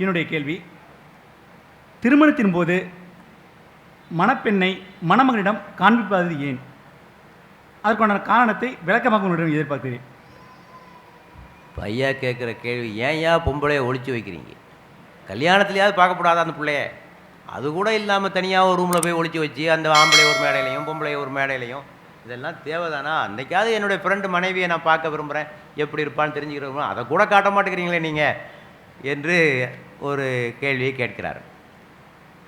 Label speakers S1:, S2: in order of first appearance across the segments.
S1: என்னுடைய கேள்வி. திருமணத்தின் போது மணப்பெண்ணை மணமகனிடம் காண்பிப்பது ஏன்? அதற்கான காரணத்தை விளக்கமாக உங்களிடம் எதிர்பார்க்கிறேன்.
S2: பையா கேட்குற கேள்வி ஏன் ஏன் பொம்பளையை ஒளிச்சு வைக்கிறீங்க? கல்யாணத்துலையாவது பார்க்கக்கூடாதா அந்த பிள்ளைய? அது கூட இல்லாமல் தனியாக ஒரு ரூமில் போய் ஒழிச்சு வச்சு அந்த ஆம்பளை ஒரு மேடையிலையும் பொம்பளை ஒரு மேடையிலையும் இதெல்லாம் தேவைதானா? அன்றைக்காவது என்னுடைய ஃப்ரெண்டு மனைவியை நான் பார்க்க விரும்புகிறேன் எப்படி இருப்பான்னு தெரிஞ்சுக்கிறோம் அதை கூட காட்ட மாட்டேங்கிறீங்களே நீங்கள் என்று ஒரு கேள்வியை கேட்கிறார்.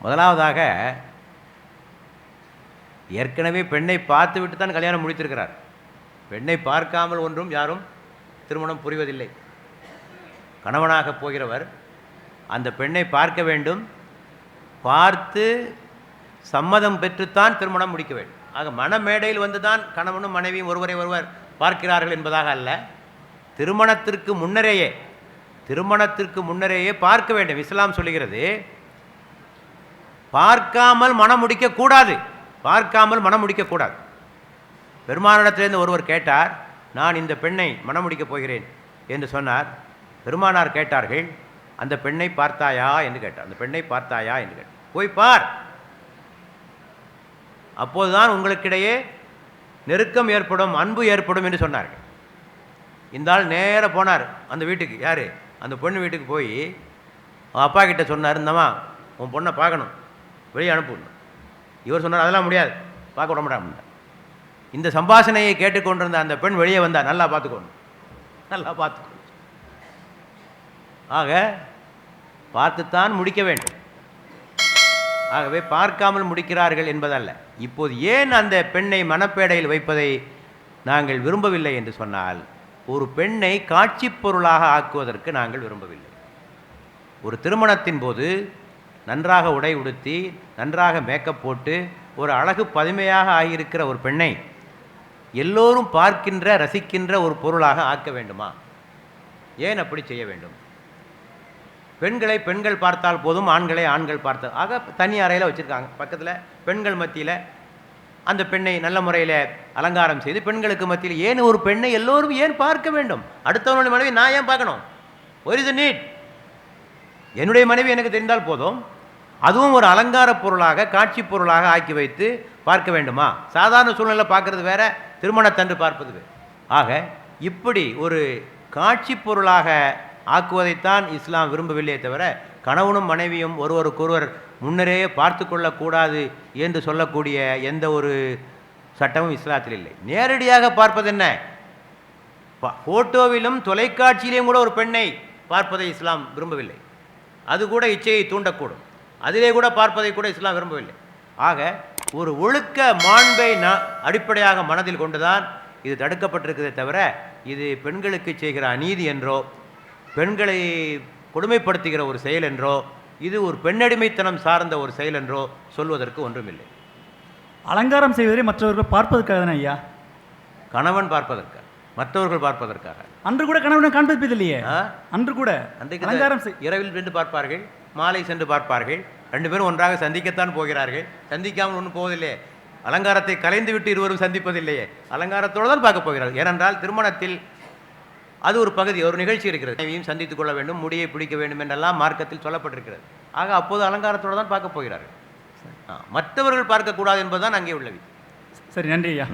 S2: முதலாவதாக ஏற்கனவே பெண்ணை பார்த்து விட்டு தான் கல்யாணம் முடித்திருக்கிறார். பெண்ணை பார்க்காமல் ஒன்றும் யாரும் திருமணம் புரிவதில்லை. கணவனாக போகிறவர் அந்த பெண்ணை பார்க்க வேண்டும். பார்த்து சம்மதம் பெற்றுத்தான் திருமணம் முடிக்க வேண்டும். ஆக மனமேடையில் வந்து தான் கணவனும் மனைவியும் ஒருவரை ஒருவர் பார்க்கிறார்கள் என்பதாக அல்ல. திருமணத்திற்கு முன்னரேயே திருமணத்திற்கு முன்னரேயே பார்க்க வேண்டும். இஸ்லாம் சொல்லுகிறது பார்க்காமல் மனம் முடிக்கக்கூடாது பார்க்காமல் மனம் முடிக்கக்கூடாது பெருமானிடத்திலேருந்து ஒருவர் கேட்டார் நான் இந்த பெண்ணை மனம் முடிக்கப் போகிறேன் என்று சொன்னார். பெருமானார் கேட்டார்கள் அந்த பெண்ணை பார்த்தாயா? என்று கேட்டார். அந்த பெண்ணை பார்த்தாயா? என்று கேட்டார். போய் பார். அப்போதுதான் உங்களுக்கிடையே நெருக்கம் ஏற்படும் அன்பு ஏற்படும் என்று சொன்னார்கள். இந்த ஆள் போனார். அந்த வீட்டுக்கு யார்? அந்த பொண்ணு வீட்டுக்கு போய் அவன் அப்பா கிட்ட சொன்னார் இந்தம்மா உன் பொண்ணை பார்க்கணும். வெளியே அனுப்பணும் இவர் சொன்னார் அதெல்லாம் முடியாது. பார்க்க விட மாட்டாங்க. இந்த சம்பாஷணையை கேட்டுக்கொண்டிருந்த அந்த பெண் வெளியே வந்தால் நல்லா பார்த்துக்கணும் நல்லா பார்த்துக்கணும் ஆக பார்த்துத்தான் முடிக்க வேண்டும். ஆகவே பார்க்காமல் முடிக்கிறார்கள் என்பதல்ல. இப்போது ஏன் அந்த பெண்ணை மனப்பேடையில் வைப்பதை நாங்கள் விரும்பவில்லை என்று சொன்னால் ஒரு பெண்ணை காட்சிப் பொருளாக ஆக்குவதற்கு நாங்கள் விரும்பவில்லை. ஒரு திருமணத்தின் போது நன்றாக உடை உடுத்தி நன்றாக மேக்கப் போட்டு ஒரு அழகு பதுமையாக ஆகியிருக்கிற ஒரு பெண்ணை எல்லோரும் பார்க்கின்ற ரசிக்கின்ற ஒரு பொருளாக ஆக்க வேண்டுமா? ஏன் அப்படி செய்ய வேண்டும்? பெண்களை பெண்கள் பார்த்தால் போதும் ஆண்களை ஆண்கள் பார்த்தால். ஆக தனி அறையில் வச்சுருக்காங்க. பக்கத்தில் பெண்கள் மத்தியில் அந்த பெண்ணை நல்ல முறையில் அலங்காரம் செய்து பெண்களுக்கு மத்தியில் ஏன் ஒரு பெண்ணை எல்லோரும் ஏன் பார்க்க வேண்டும்? அடுத்தவனுடைய மனைவி நான் ஏன் பார்க்கணும்? ஒரு இது நீட் என்னுடைய மனைவி எனக்கு தெரிந்தால் போதும். அதுவும் ஒரு அலங்கார பொருளாக காட்சி பொருளாக ஆக்கி வைத்து பார்க்க வேண்டுமா? சாதாரண சூழ்நிலை பார்க்கறது வேற திருமணத்தன்று பார்ப்பது ஆக இப்படி ஒரு காட்சி பொருளாக ஆக்குவதைத்தான் இஸ்லாம் விரும்பவில்லையே தவிர கணவனும் மனைவியும் ஒருவருக்கொருவர் முன்னரே பார்த்து கொள்ளக்கூடாது என்று சொல்லக்கூடிய எந்த ஒரு சட்டமும் இஸ்லாத்தில் இல்லை. நேரடியாக பார்ப்பது என்ன? ப- போட்டோவிலும் தொலைக்காட்சியிலையும் கூட ஒரு பெண்ணை பார்ப்பதை இஸ்லாம் விரும்பவில்லை. அது கூட இச்சையை தூண்டக்கூடும். அதிலே கூட பார்ப்பதை கூட இஸ்லாம் விரும்பவில்லை. ஆக ஒரு ஒழுக்க மாண்பை ந அடிப்படையாக மனதில் கொண்டுதான் இது தடுக்கப்பட்டிருக்கிறதே தவிர இது பெண்களுக்கு செய்கிற அநீதி என்றோ பெண்களை கொடுமைப்படுத்துகிற ஒரு செயல் என்றோ இது ஒரு பெண்ணடிமைத்தனம் சார்ந்த ஒரு செயல் என்றோ சொல்வதற்கு ஒன்றுமில்லை.
S1: அலங்காரம் செய்வதை மற்றவர்கள் பார்ப்பதற்காக தானே ஐயா?
S2: கணவன் பார்ப்பதற்காக மற்றவர்கள் பார்ப்பதற்காக.
S1: அன்று கூட கணவனை காண்பிப்பது இல்லையே? அன்று கூட
S2: அன்றைக்கு
S1: அலங்காரம்
S2: இரவில் சென்று பார்ப்பார்கள் மாலை சென்று பார்ப்பார்கள் ரெண்டு பேரும் ஒன்றாக சந்திக்கத்தான் போகிறார்கள். சந்திக்காமல் ஒன்றும் போவதில்லையே அலங்காரத்தை கலைந்து விட்டு இருவரும் சந்திப்பதில்லையே. அலங்காரத்தோடு தான் பார்க்க போகிறார்கள். ஏனென்றால் திருமணத்தில் அது ஒரு பகுதி ஒரு நிகழ்ச்சி இருக்கிறது. மனைவியும் சந்தித்துக் கொள்ள வேண்டும் முடியை பிடிக்க வேண்டும் என்றெல்லாம் மார்க்கத்தில் சொல்லப்பட்டிருக்கிறது. ஆக அப்போது அலங்காரத்தோடு தான் பார்க்க போகிறார்கள். ஆ, மற்றவர்கள் பார்க்கக்கூடாது என்பதுதான் அங்கே உள்ள விதி.
S1: சரி நன்றி ஐயா.